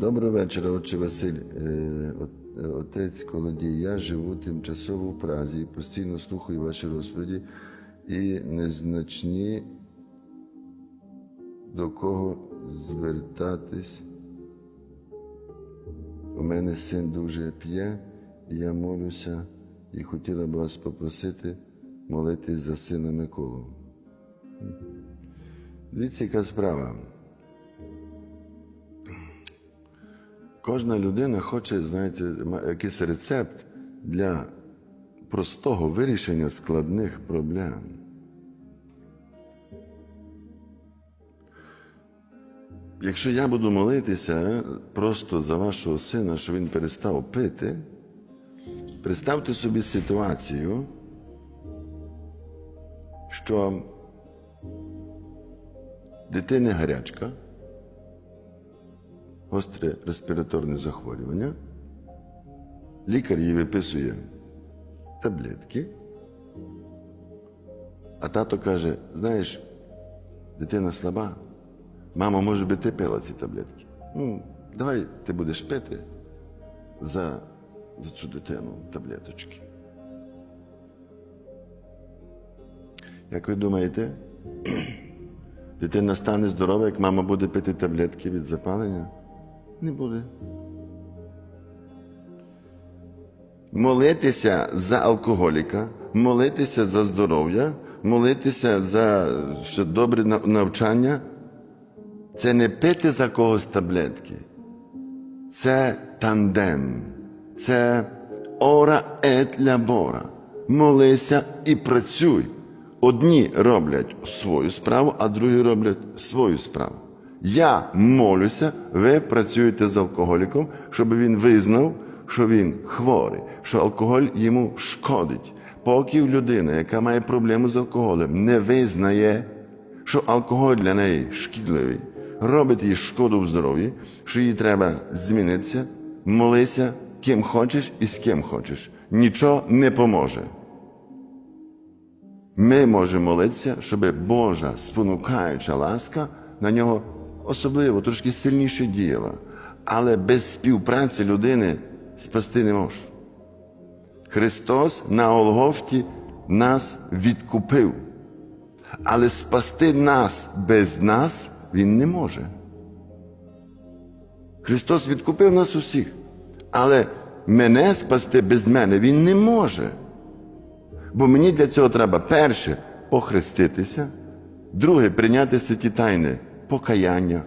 Доброго вечора, отче Василь. Е, е, Отець Колодій. Я живу тимчасово в Празі, постійно слухаю ваші розповіді і незначні до кого звертатись. У мене син дуже п'є, і я молюся і хотіла б вас попросити молитись за сина Миколу. Дивіться, яка справа. Кожна людина хоче, знаєте, якийсь рецепт для простого вирішення складних проблем. Якщо я буду молитися просто за вашого сина, що він перестав пити, представте собі ситуацію, що дитини гарячка, гостре респіраторне захворювання, лікар їй виписує таблетки, а тато каже: знаєш, дитина слаба, мама, може би ти пила ці таблетки. Ну, давай ти будеш пити за, за цю дитину таблеточки. Як ви думаєте, дитина стане здорова, як мама буде пити таблетки від запалення? Не буде. Молитися за алкоголіка, молитися за здоров'я, молитися за ще добре навчання це не пити за когось таблетки. Це тандем, це ора ет лябора. Молися і працюй. Одні роблять свою справу, а другі роблять свою справу. Я молюся, ви працюєте з алкоголіком, щоб він визнав, що він хворий, що алкоголь йому шкодить. Поки людина, яка має проблему з алкоголем, не визнає, що алкоголь для неї шкідливий, робить їй шкоду в здоров'ї, що їй треба змінитися, молися ким хочеш і з ким хочеш. Нічого не поможе. Ми можемо молитися, щоб Божа спонукаюча ласка на нього особливо трошки сильніше діяла. Але без співпраці людини спасти не може. Христос на Голгофті нас відкупив. Але спасти нас без нас Він не може. Христос відкупив нас усіх. Але мене спасти без мене Він не може. Бо мені для цього треба перше охреститися, друге прийняти святі тайни покаяння,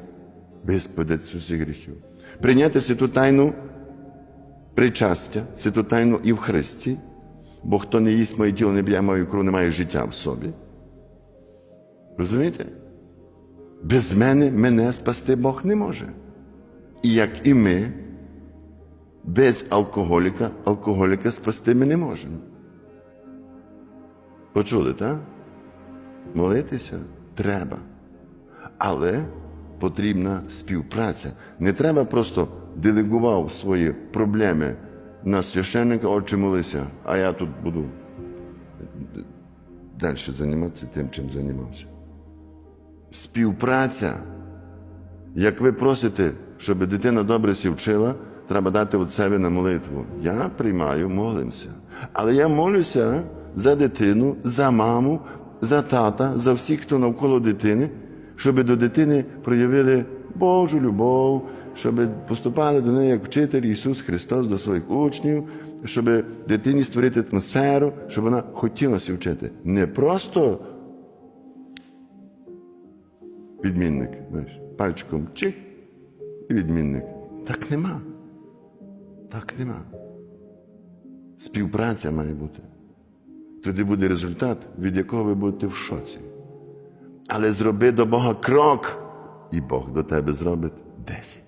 з усіх гріхів, прийняти святу тайну причастя, святу тайну і в Христі, бо хто не їсть моє тіло, не б'є мою кров, не має життя в собі. Розумієте? Без мене мене спасти Бог не може. І як і ми, без алкоголіка, алкоголіка спасти ми не можемо. Почули, так? Молитися треба. Але потрібна співпраця. Не треба просто делегував свої проблеми на священника, отче молися, а я тут буду далі займатися тим, чим займався. Співпраця. Як ви просите, щоб дитина добре сі вчила, треба дати від себе на молитву. Я приймаю, молимося. Але я молюся за дитину, за маму, за тата, за всіх, хто навколо дитини, щоб до дитини проявили Божу любов, щоб поступали до неї як вчитель Ісус Христос до своїх учнів, щоб дитині створити атмосферу, щоб вона хотіла сі вчити. Не просто відмінник, знаєш, пальчиком чих і відмінник. Так нема. Так нема. Співпраця має бути. Тоді буде результат, від якого ви будете в шоці. Але зроби до Бога крок, і Бог до тебе зробить десять.